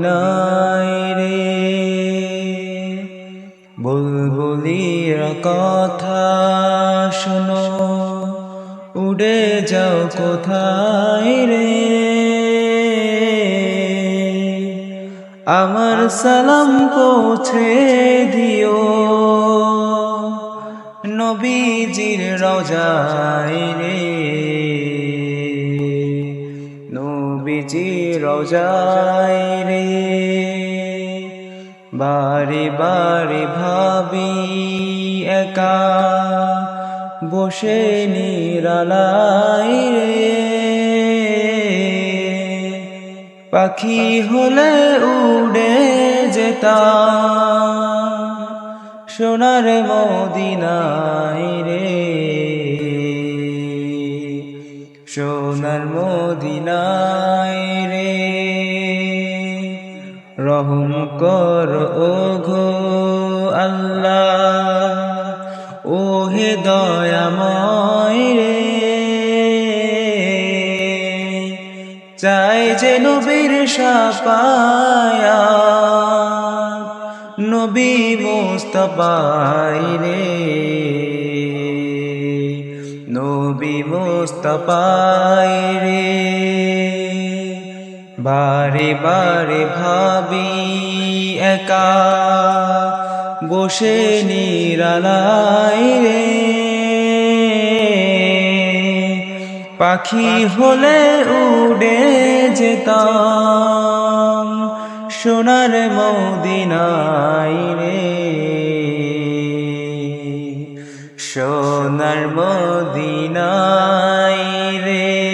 মদিনাই রে। বুলবুলির কথা শোনো, উড়ে যাও কোথায় রে? আমার সালাম পৌঁছে দিও। নবীজির রোজায় রে। নবীজির রোজায় রে, বারে বারে ভাবি একা বসে নিরালাই রে। পাখি হলে উড়ে যেতাম সোনার মদিনাই রে। সোনার মদিনাই রে। রহম কর ও ঘো আল্লাহ ও হে দয়াময় রে। চাই যে নবীর সাপায়া নবী মোস্তফাই রে। নবী মোস্তফাই রে। বারে বারে ভাবি একা, বসে নিরালাই রে। পাখি হলে উড়ে যেতাম সোনার মদিনাই রে। সোনার মদিনায় রে।